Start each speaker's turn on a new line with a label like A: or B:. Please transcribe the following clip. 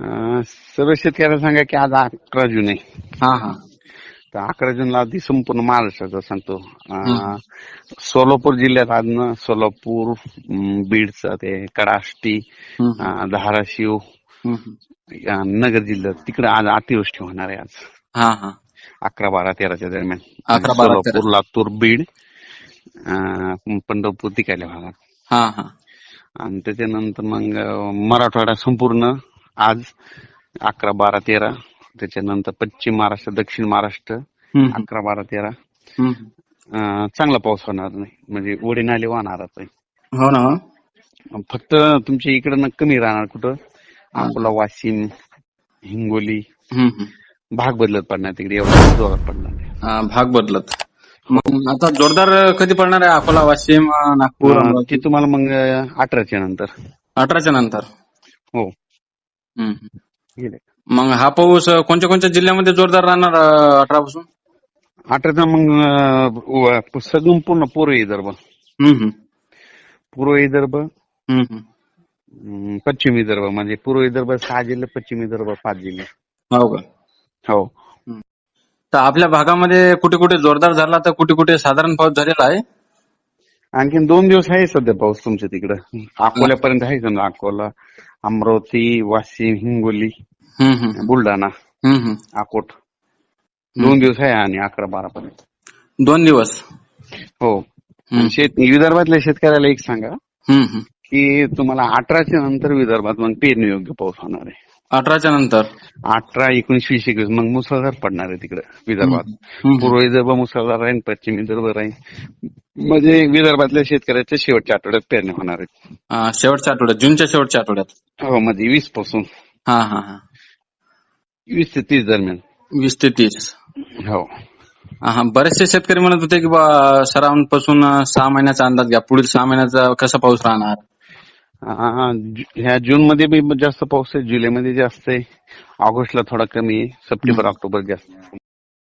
A: सर्व शेतकऱ्यांना सांगा की आज अकरा जून आहे.
B: हा हा.
A: तर अकरा जूनला आधी संपूर्ण महाराष्ट्राचा सांगतो. अं, सोलापूर जिल्ह्यात आज ना सोलापूर अं, बीडचं ते कडाष्टी
B: हम्म,
A: अं, धाराशिव
B: हम्म, हम्म.
A: अं, नगर जिल्ह्यात तिकडे आज अतिवृष्टी होणार आहे आज.
B: हा हा.
A: अकरा बारा तेराच्या दरम्यान.
B: 11, 12, 13.
A: सोलापूर लातूर बीड अं, पंढरपूर तिकडल्या भागात.
B: हा हा.
A: आणि त्याच्यानंतर मग अं, मराठवाडा संपूर्ण आज अकरा बारा तेरा. त्याच्यानंतर पश्चिम महाराष्ट्र दक्षिण महाराष्ट्र अकरा बारा तेरा. चांगला पाऊस होणार नाही. म्हणजे ओढे नाले वाहणारच आहे
B: हो ना.
A: फक्त तुमच्या इकडं कमी राहणार कुठं? अकोला वाशिम हिंगोली. भाग बदलत पडणार तिकडे. एवढा जोरात पडणार
B: भाग बदलत. मग आता जोरदार कधी पडणार आहे अकोला वाशिम नागपूर?
A: ते तुम्हाला मग अठराच्या नंतर.
B: अठराच्या नंतर.
A: हो.
B: हम्म.
A: गेले.
B: मग हा पाऊस अं, कोणत्या कोणत्या जिल्ह्यामध्ये जोरदार राहणार अठरा पासून
A: अठराचा मग अं, व- सगळं पूर्ण पूर्व विदर्भ.
B: हम्म, हम्म.
A: पूर्व विदर्भ
B: हम्म, हम्म.
A: अं, पश्चिम विदर्भ म्हणजे पूर्व विदर्भ सहा जिल्हे पश्चिम विदर्भ पाच जिल्हे.
B: हो का?
A: हो.
B: तर आपल्या भागामध्ये कुठे कुठे जोरदार झाला तर कुठे कुठे साधारण पाऊस झालेला आहे?
A: आणखीन दोन दिवस आहे सध्या पाऊस तुमच्या तिकडं. अकोल्यापर्यंत आहे समजा अकोला अमरावती वाशिम हिंगोली. बुलढाणा. अकोट. दोन दिवस आहे आणि अकरा बारा पर्यंत.
B: दोन दिवस.
A: हो. शेत विदर्भातल्या शेतकऱ्याला एक सांगा. की तुम्हाला अठराच्या नंतर विदर्भात मग पेरणी योग्य पाऊस होणार आहे.
B: अठराच्या नंतर.
A: अठरा एकोणीस वीस एकवीस मग मुसळधार पडणार आहे तिकडे विदर्भात. पूर्व विदर्भ मुसळधार राहील पश्चिम विदर्भ राहील म्हणजे विदर्भातल्या शेतकऱ्याच्या शेवटच्या आठवड्यात पेरणी होणार आहेत.
B: हा, शेवटच्या आठवड्यात जूनच्या शेवटच्या आठवड्यात?
A: हो म्हणजे वीसपासून.
B: हा हा हा.
A: वीस ते तीस दरम्यान.
B: वीस ते तीस.
A: हो.
B: हा हा. बरेचसे शेतकरी म्हणत होते की बा सरावांपासून सहा महिन्याचा अंदाज घ्या. पुढील सहा महिन्याचा कसा पाऊस राहणार?
A: जु- ह्या जून मध्ये बी जास्त पाऊस आहे जुलैमध्ये जास्त आहे. ऑगस्टला थोडा कमी आहे. सप्टेंबर ऑक्टोबर जास्त.